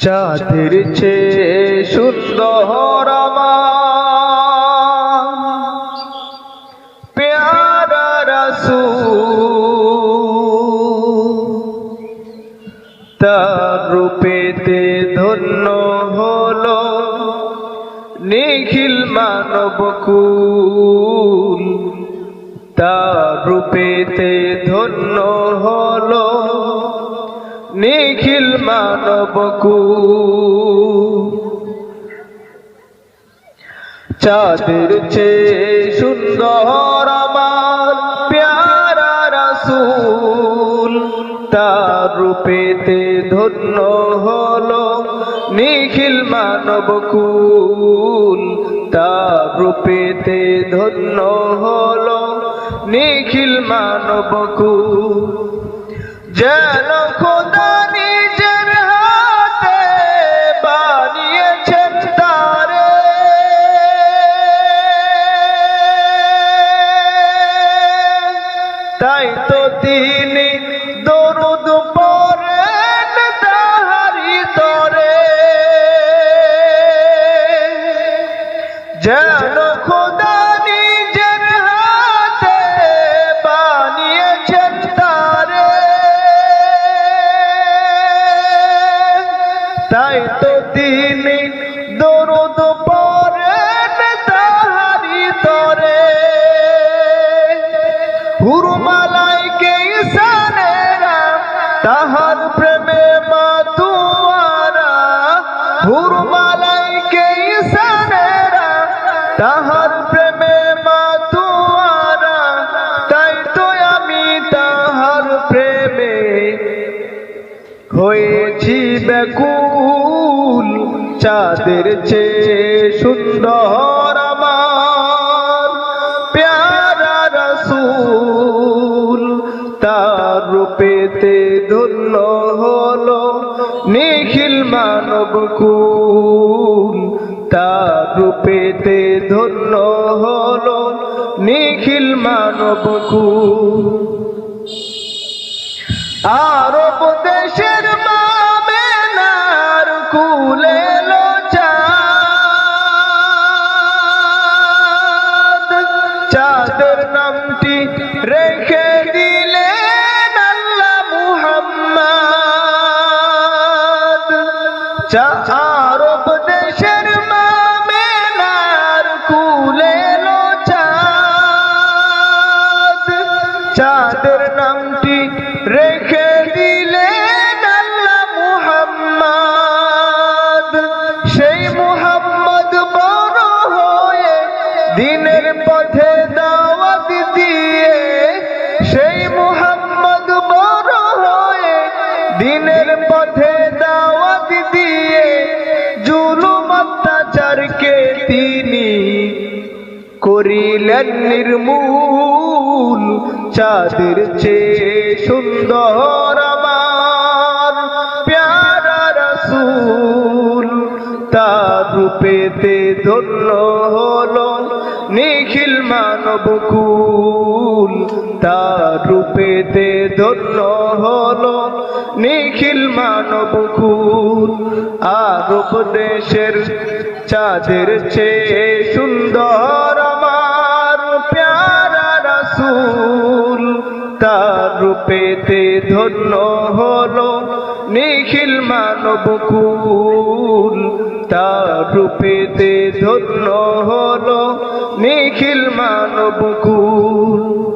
চাঁদের চেয়ে সুন্দর প্যারা তার রূপেতে ধন্য হলো নিখিল মানব কুল। তার রূপেতে ধন্য হলো নিখিল মানব কুল চাঁদের চেয়ে সুন্দর আমার প্যারা রাসূল, তার রূপেতে ধন্য হলো নিখিল মানব কুল তার রূপেতে ধন্য হলো নিখিল মানব তাই তো তিনি দরুদ পরেন তাহারি তরে। যেন তাহার প্রেমে মা মাতুয়ারা হুরমালাইকে ইসানেরা। তাহার প্রেমে মা মাতুয়ারা তাই তো আমি তাহার প্রেমে হয়েছি ব্যাকুল। চাঁদের চেয়ে সুন্দর রূপেতে ধন্য হলো নিখিল মানব কুল। তার রূপেতে ধন্য হলো নিখিল মানব কুল। আরব দেশের মামেনার কুলে আরব দেশের মামেনার কুলে চাঁদ। চাঁদের নামটি রেখে দিলেন আল্লাহ মুহাম্মদ। সেই মুহাম্মদ বড় হয়ে দিনের পথে দাওয়াত দিয়ে দিনের পথে দাওয়াত দিয়ে জুলুম অত্যাচারকে তিনি করিলেন নির্মূল, চাঁদের চেয়ে সুন্দর আমার প্যারা রসুল। তার রূপেতে ধন্য হলো নিখিল মানব কুল তার রূপেতে ধন্য হল নিখিল মানব কুল। আরব দেশের চাঁদের চেয়ে সুন্দর আমার প্যারা রাসূল। তার রূপেতে ধন্য হল নিখিল মানব কুল। তার রূপে রূপেতে ধন্য হল নিখিল মানব কুল।